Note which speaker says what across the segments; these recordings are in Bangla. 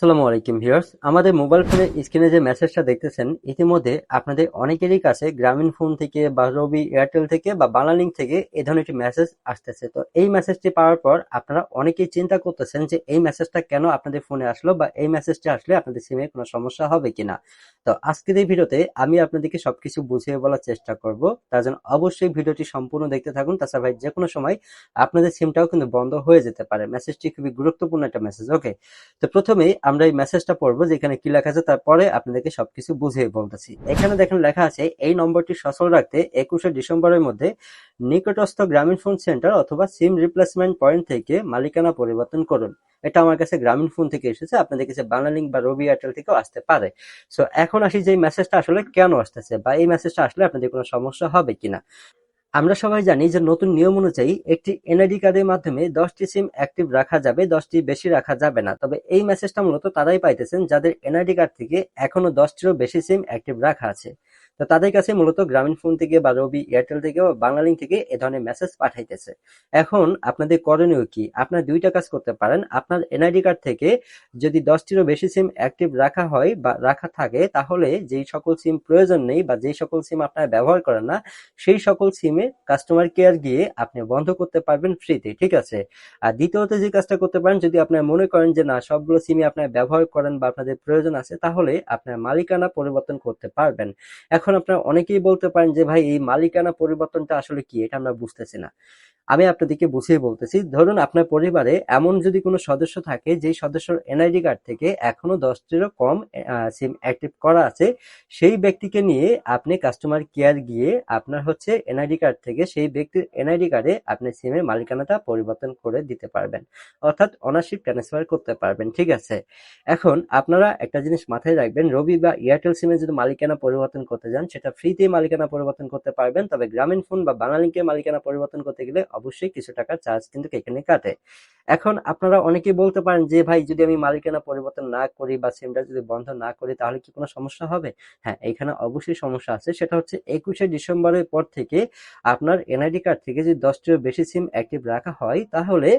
Speaker 1: আসসালামু আলাইকুম ভিউয়ার্স। আমাদের মোবাইল ফোনের স্ক্রিনে যে মেসেজটা দেখতেছেন, ইতিমধ্যে আপনাদের অনেকেরই কাছে গ্রামীণ ফোন থেকে বা রবি এয়ারটেল থেকে বা বাংলালিংক থেকে এই ধরনের একটি মেসেজ আসতেছে। তো এই মেসেজটি পাওয়ার পর আপনারা অনেকেই চিন্তা করতেছেন যে এই মেসেজটা কেন আপনাদের ফোনে আসলো বা এই মেসেজটা আসলে আপনাদের সিমে কোনো সমস্যা হবে কিনা। তো আজকের এই ভিডিওতে আমি আপনাদেরকে সবকিছু বুঝিয়ে বলার চেষ্টা করব। তার জন্য অবশ্যই ভিডিওটি সম্পূর্ণ দেখতে থাকুন। তাছাড়া ভাই যে কোনো সময় আপনাদের সিমটাও কিন্তু বন্ধ হয়ে যেতে পারে। মেসেজটি খুবই গুরুত্বপূর্ণ একটা মেসেজ, ওকে? তো প্রথমেই আমরা এই মেসেজটা পড়ব যেখানে কি লেখা আছে, তারপরে আপনাদেরকে সবকিছু বুঝিয়ে বলতেছি। এখানে দেখেন লেখা আছে, এই নম্বরটি সচল রাখতে একুশে ডিসেম্বরের মধ্যে নিকটস্থ গ্রামীণ ফোন সেন্টার অথবা সিম রিপ্লেসমেন্ট পয়েন্ট থেকে মালিকানা পরিবর্তন করুন। এটা আমার কাছে গ্রামীণ ফোন থেকে এসেছে, আপনাদের কাছে বাংলালিংক বা রবি এয়ারটেল থেকেও আসতে পারে। সো এখন আসি যে মেসেজটা আসলে কেন আসতেছে বা এই মেসেজটা আসলে আপনাদের কোনো সমস্যা হবে কিনা। আমরা সবাই জানি যে নতুন নিয়ম অনুযায়ী একটি এনআইডি কার্ডের মাধ্যমে দশটি সিম অ্যাক্টিভ রাখা যাবে, দশটি বেশি রাখা যাবে না। তবে এই মেসেজটা মূলত তারাই পাইতেছেন যাদের এনআইডি কার্ড থেকে এখনও দশটিরও বেশি সিম অ্যাক্টিভ রাখা আছে। তো তাদের কাছে মূলত গ্রামীণ ফোন থেকে বা রবি এয়ারটেল থেকে বা বাংলালিংক থেকে এ ধরনের মেসেজ পাঠাইতেছে। এখন আপনাদের করণীয় কি? আপনার দুইটা কাজ করতে পারেন। আপনার এনআইডি কার্ড থেকে যদি দশটিরও বেশি সিম অ্যাক্টিভ রাখা হয় বা রাখা থাকে, তাহলে যেই সকল সিম প্রয়োজন নেই বা যেই সকল সিম আপনারা ব্যবহার করেন না, সেই সকল সিমে কাস্টমার কেয়ার গিয়ে আপনি বন্ধ করতে পারবেন ফ্রিতে ঠিক আছে? আর দ্বিতীয়ত যে কাজটা করতে পারেন, যদি আপনার মনে করেন যে না, সবগুলো সিমই আপনার ব্যবহার করেন বা আপনাদের প্রয়োজন আছে, তাহলে আপনার মালিকানা পরিবর্তন করতে পারবেন। এখন আপনারা অনেকেই বলতে পারেন যে, ভাই, এই মালিকানা পরিবর্তনটা আসলে কি? এটা আমরা বুঝতেছি না। আমি আপনাদেরকে বুঝিয়ে বলতেছি, ধরুন আপনার পরিবারে এমন যদি কোনো সদস্য থাকে, যেই সদস্যর এনআইডি কার্ড থেকে এখনও দশটিরও কম সিম অ্যাক্টিভ করা আছে, সেই ব্যক্তিকে নিয়ে আপনি কাস্টমার কেয়ার গিয়ে আপনার হচ্ছে এনআইডি কার্ড থেকে সেই ব্যক্তির এনআইডি কার্ডে আপনি সিমের মালিকানাটা পরিবর্তন করে দিতে পারবেন। অর্থাৎ অনারশিপ ট্রান্সফার করতে পারবেন, ঠিক আছে? এখন আপনারা একটা জিনিস মাথায় রাখবেন, রবি বা এয়ারটেল সিমে যদি মালিকানা পরিবর্তন করতে যান, সেটা ফ্রিতে মালিকানা পরিবর্তন করতে পারবেন, তবে গ্রামীণ ফোন বা বাংলালিংকের মালিকানা পরিবর্তন করতে গেলে অবশ্যই কিছু টাকা চার্জ কিন্তু এখানে কাটে। এখন আপনারা অনেকেই বলতে পারেন যে, ভাই, যদি আমি মালিকানা পরিবর্তন না করি বা সিমটা যদি বন্ধ না করি, তাহলে কি কোনো সমস্যা হবে? হ্যাঁ এখানে অবশ্যই সমস্যা আছে। সেটা হচ্ছে একুশে ডিসেম্বরের পর থেকে আপনার এনআইডি কার্ড থেকে যদি দশটির বেশি সিম অ্যাক্টিভ রাখা হয়, তাহলে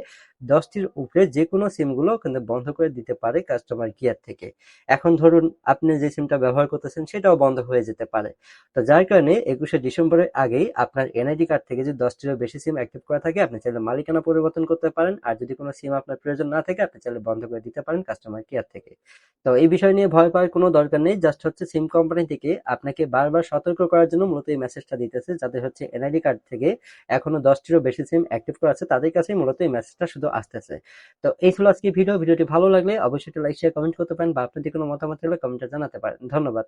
Speaker 1: দশটির উপরে যে কোনো সিমগুলো কিন্তু বন্ধ করে দিতে পারে কাস্টমার কেয়ার থেকে। এখন ধরুন আপনি যে সিমটা ব্যবহার করতেছেন, সেটাও বন্ধ হয়ে যেতে পারে। তো যার কারণে একুশে ডিসেম্বরের আগেই আপনার এনআইডি কার্ড থেকে যদি দশটিরও বেশি সিম অ্যাক্টিভ করা থাকে, আপনি চাইলে মালিকানা পরিবর্তন করতে পারেন। আর যদি কোনো সিম আপনার প্রয়োজন না থাকে আপনি চাইলে বন্ধ করে দিতে পারেন কাস্টমার কেয়ার থেকে। তো এই বিষয় নিয়ে ভয় পাওয়ার কোনো দরকার নেই জাস্ট হচ্ছে সিম কোম্পানি থেকে আপনাকে বারবার সতর্ক করার জন্য মূলত এই মেসেজটা দিতেছে যাদের হচ্ছে এনআইডি কার্ড থেকে এখনও দশটিরও বেশি সিম অ্যাক্টিভ করা আছে, তাদের কাছেই মূলত এই মেসেজটা শুধু আসতেছে। তো এই ছিল আজকে ভিডিও ভিডিওটি ভালো লাগলে অবশ্যই লাইক শেয়ার কমেন্ট করতে পারেন বা আপনাদের কোনো মতামত থাকলে কমেন্টে জানাতে পারেন। ধন্যবাদ।